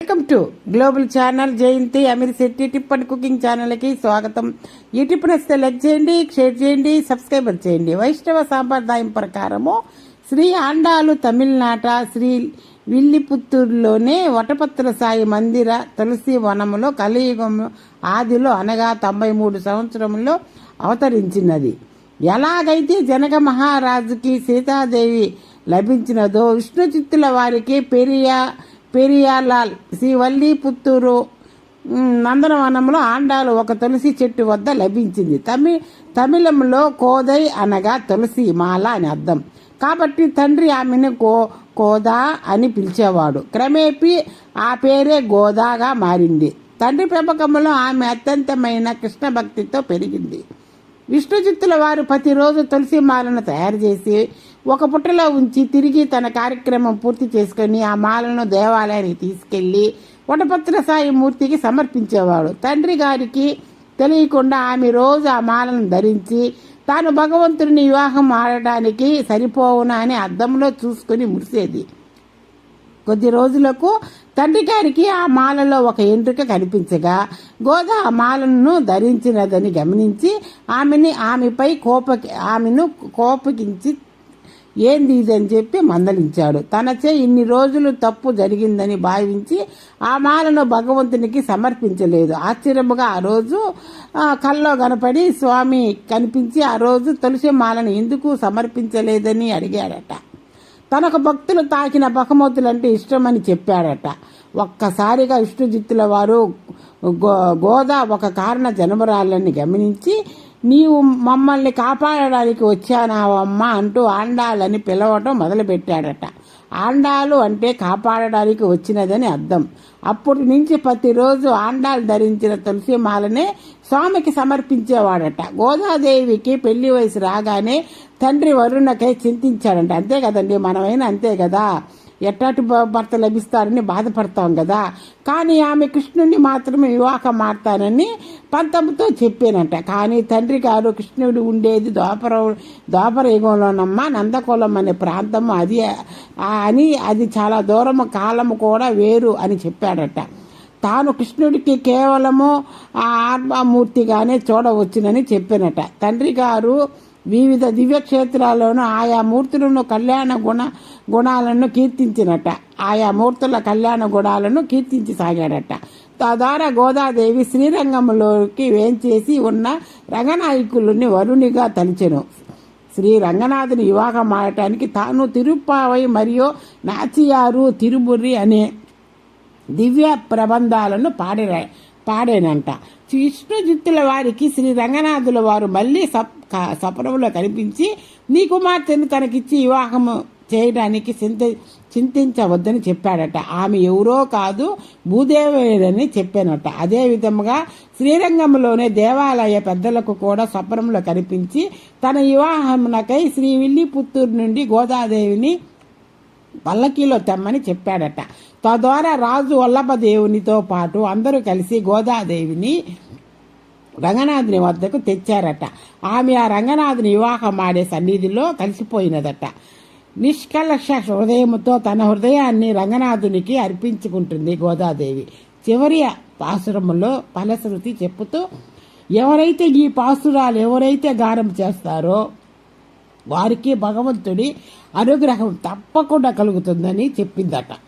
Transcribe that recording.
Welcome to global channel Jayanthi Ameer Shetty tip and cooking ఛానల్కి స్వాగతం. ఈ tip నచ్చితే లైక్ చేయండి షేర్ చేయండి సబ్స్క్రైబర్ చేయండి. వైష్ణవ సాంప్రదాయం ప్రకారము శ్రీ ఆండాలు తమిళనాట శ్రీ విల్లిపుత్తూరులోనే వటపత్ర సాయి మందిర తులసి వనములో కలియుగం ఆదిలో అనగా తొంభై మూడు సంవత్సరంలో అవతరించినది. ఎలాగైతే జనక మహారాజుకి సీతాదేవి లభించినదో విష్ణు చిత్తుల వారికి పెరియా పెరియాలాల్ శ్రీవల్లి పుత్తూరు నందనవనంలో ఆండాలు ఒక తులసి చెట్టు వద్ద లభించింది. తమి తమిళంలో కోదై అనగా తులసి మాల అని అర్థం. కాబట్టి తండ్రి ఆమెను కో కోదా అని పిలిచేవాడు. క్రమేపీ ఆ పేరే గోదాగా మారింది. తండ్రి పెంపకంలో ఆమె అత్యంతమైన కృష్ణ భక్తితో పెరిగింది. విష్ణుజిత్తుల వారు ప్రతిరోజు తులసి మాలను తయారు చేసి ఒక పుట్టలో ఉంచి తిరిగి తన కార్యక్రమం పూర్తి చేసుకొని ఆ మాలను దేవాలయానికి తీసుకెళ్ళి వటపత్ర సాయి మూర్తికి సమర్పించేవాడు. తండ్రి గారికి తెలియకుండా ఆమె రోజు ఆ మాలను ధరించి తాను భగవంతుడిని వివాహం ఆడటానికి సరిపోవునా అని అద్దంలో చూసుకుని మురిసేది. కొద్ది రోజులకు తండ్రి గారికి ఆ మాలలో ఒక ఎంట్రిక కనిపించగా గోద ఆ మాలను ధరించినదని గమనించి ఆమెని ఆమెపై కోప ఆమెను కోపగించి ఏంది ఇదని చెప్పి మందలించాడు. తనచే ఇన్ని రోజులు తప్పు జరిగిందని భావించి ఆ మాలను భగవంతునికి సమర్పించలేదు. ఆశ్చర్యముగా ఆ రోజు కల్లో కనపడి స్వామి కనిపించి ఆ రోజు తులసి మాలను ఎందుకు సమర్పించలేదని అడిగాడట తనకు భక్తులు తాకిన బహుమతులంటే ఇష్టమని చెప్పాడట ఒక్కసారిగా విష్ణుజిత్తుల వారు గో గోదా ఒక కారణ జనమరాలని గమనించి నీవు మమ్మల్ని కాపాడడానికి వచ్చానావమ్మ అంటూ ఆండాలని పిలవటం మొదలుపెట్టాడట. ఆండాలు అంటే కాపాడడానికి వచ్చినదని అర్థం. అప్పటి నుంచి ప్రతిరోజు ఆండాలు ధరించిన తులసి మాలనే స్వామికి సమర్పించేవాడట. గోదాదేవికి పెళ్ళి వయసు రాగానే తండ్రి వరుణకై చింతించాడంట. అంతే కదండి మనమైనా అంతే కదా? ఎట్టాటి భర్త లభిస్తారని బాధపడతాం కదా. కానీ ఆమె కృష్ణుడిని మాత్రమే వివాహం మాడతానని పంతంతో చెప్పానంట. కానీ తండ్రి గారు కృష్ణుడు ఉండేది దోపర ద్వాపర యుగంలోనమ్మా నందకులం అనే ప్రాంతం అది అని అది చాలా దూరం కాలము కూడా వేరు అని చెప్పాడట. తాను కృష్ణుడికి కేవలము ఆ ఆత్మమూర్తిగానే చూడవచ్చునని చెప్పినట. తండ్రి గారు వివిధ దివ్యక్షేత్రాల్లోనూ ఆయా మూర్తులను కళ్యాణ గుణ గుణాలను కీర్తించినట. ఆయా మూర్తుల కళ్యాణ గుణాలను కీర్తించి సాగాడట తద్వారా గోదాదేవి శ్రీరంగంలోకి వేంచేసి ఉన్న రంగనాయకులని వరుణిగా తలిచెను. శ్రీ రంగనాథుని వివాహం ఆడటానికి తాను తిరుప్పావై మరియు నాచియారు తిరుబుర్రి అనే దివ్య ప్రబంధాలను పాడిరాయి. పాడేనంట. విష్ణుజిత్తుల వారికి శ్రీ రంగనాథుల వారు మళ్ళీ సప్ క- కనిపించి నీ కుమార్తెను తనకిచ్చి వివాహము చేయడానికి చింత చింతించవద్దని చెప్పాడట. ఆమె ఎవరో కాదు భూదేవేరని చెప్పానట. అదే విధముగా శ్రీరంగంలోనే దేవాలయ పెద్దలకు కూడా స్వప్నంలో కనిపించి తన వివాహమునకై శ్రీ విల్లిపుత్తూరు నుండి గోదాదేవిని పల్లకీలో తెమ్మని చెప్పాడట. తద్వారా రాజు వల్లభదేవునితో పాటు అందరూ కలిసి గోదాదేవిని రంగనాథుని వద్దకు తెచ్చారట. ఆమె ఆ రంగనాథుని వివాహం ఆడే సన్నిధిలో కలిసిపోయినదట. నిష్కలక్ష హృదయముతో తన హృదయాన్ని రంగనాథునికి అర్పించుకుంటుంది గోదాదేవి. చివరి పాసురములో ఫలశ్రుతి చెప్పుతూ ఎవరైతే ఈ పాసురాలు ఎవరైతే గానం చేస్తారో వారికి భగవంతుడి అనుగ్రహం తప్పకుండా కలుగుతుందని చెప్పిందట.